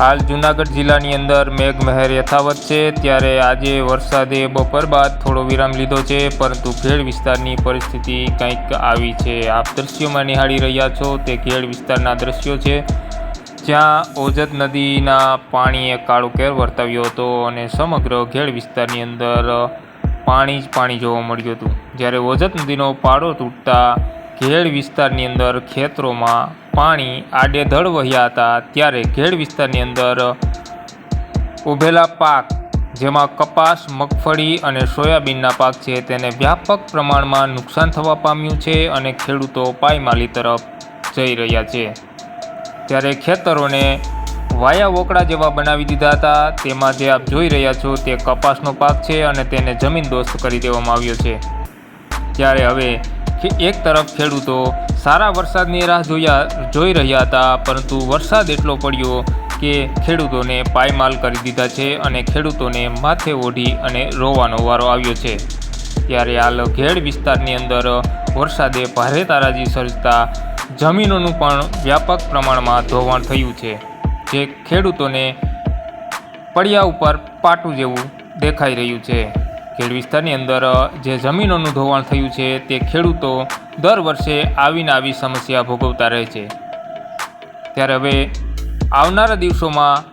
હાલ જૂનાગઢ જિલ્લાની અંદર મેઘમહેર યથાવત છે. ત્યારે આજે વરસાદે બપોર બાદ થોડો વિરામ લીધો છે, પરંતુ ખેડ વિસ્તારની પરિસ્થિતિ કંઈક આવી છે. આપ દ્રશ્યોમાં નિહાળી રહ્યા છો તે ખેડ વિસ્તારના દ્રશ્યો છે. જ્યાં ઓજત નદીના પાણીએ કાળો કેર વર્તાવ્યો હતો અને સમગ્ર ખેડ વિસ્તારની અંદર પાણી જ પાણી જોવા મળ્યું હતું. જ્યારે ઓજત નદીનો પાડો તૂટતા ઘેડ વિસ્તારની અંદર ખેતરોમાં પાણી આડેધડ વહ્યા હતા, ત્યારે ઘેડ વિસ્તારની અંદર ઉભેલા પાક, જેમાં કપાસ, મગફળી અને સોયાબીનના પાક છે, તેને વ્યાપક પ્રમાણમાં નુકસાન થવા પામ્યું છે અને ખેડૂતો પાયમાલી તરફ જઈ રહ્યા છે. ત્યારે ખેતરોને વાયા વોકડા જેવા બનાવી દીધા હતા. તેમાં જે આપ જોઈ રહ્યા છો તે કપાસનો પાક છે અને તેને જમીન દોસ્ત કરી દેવામાં આવ્યો છે. ત્યારે હવે એક તરફ ખેડૂતો સારા વરસાદની રાહ જોયા, જોઈ રહ્યા હતા, પરંતુ વરસાદ એટલો પડ્યો કે ખેડૂતોને પાયમાલ કરી દીધા છે અને ખેડૂતોને માથે ઓઢી અને રોવાનો વારો આવ્યો છે. ત્યારે હાલ ઘેડ વિસ્તારની અંદર વરસાદે ભારે તારાજી સર્જતા જમીનોનું પણ વ્યાપક પ્રમાણમાં ધોવાણ થયું છે, જે ખેડૂતોને પડ્યા ઉપર પાટું જેવું દેખાઈ રહ્યું છે. ખેડ વિસ્તારની અંદર, જે જમીનોનું ધોવાણ થયું છે તે ખેડૂતો દર વર્ષે આવીને આવી સમસ્યા ભોગવતા રહે છે. ત્યારે હવે આવનારા દિવસોમાં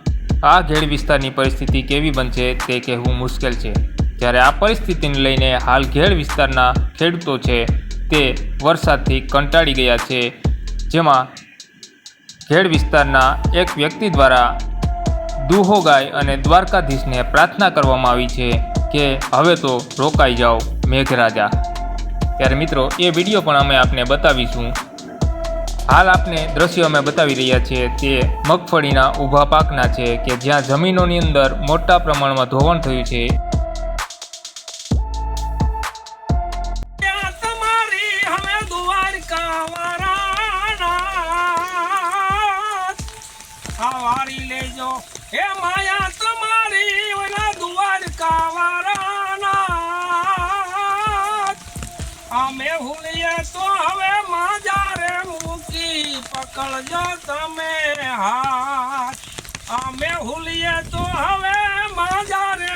આ ઘેડ વિસ્તારની પરિસ્થિતિ કેવી બનશે તે કહેવું મુશ્કેલ છે. જ્યારે આ પરિસ્થિતિને લઈને હાલ ઘેડ વિસ્તારના ખેડૂતો છે તે વરસાદથી કંટાળી ગયા છે, જેમાં ઘેડ વિસ્તારના એક વ્યક્તિ દ્વારા દુહો ગાય અને દ્વારકાધીશને પ્રાર્થના કરવામાં આવી છે. કે હવે તો રોકાઈ જાઓ, મેઘરાજા. ત્યારે મિત્રો, એ વીડિયો પણ અમે આપને બતાવીશું. હાલ આપને દ્રશ્યો અમે બતાવી રહ્યા છીએ તે મગફળીના ઊભા પાકના છે કે જ્યાં જમીનોની અંદર મોટા પ્રમાણમાં ધોવાણ થયું છે. લેજો, હે માયા અમે હુલીએ તો હવે માજારે મૂકી પકડજો તમે હાથ. અમે હુલીએ તો હવે માજારે